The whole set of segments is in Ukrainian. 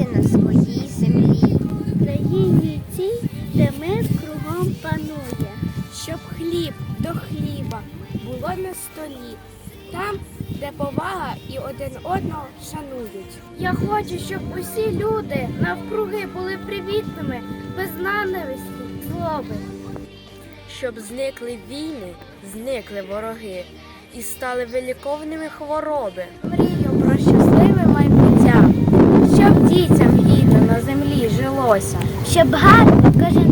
Жити на своїй землі. країні цій, де мир кругом панує, щоб хліб до хліба було на столі, там, де повага і один одного шанують. Я хочу, щоб усі люди навкруги були привітними, без ненависті, злоби. щоб зникли війни, зникли вороги і стали виліковними хвороби. Мрію про щасливе майбуття, щоб дітям літо на землі жилося. Щоб гарно кожен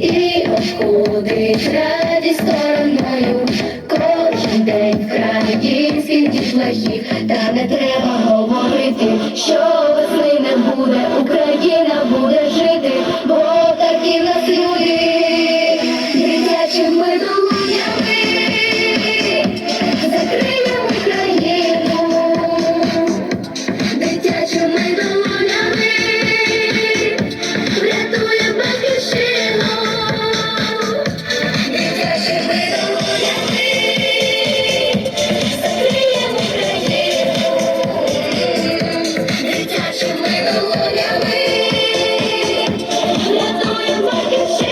і обходить раді стороною. Кожен день в країнських дішлахів, та не треба говорити, що ви I'm a shit.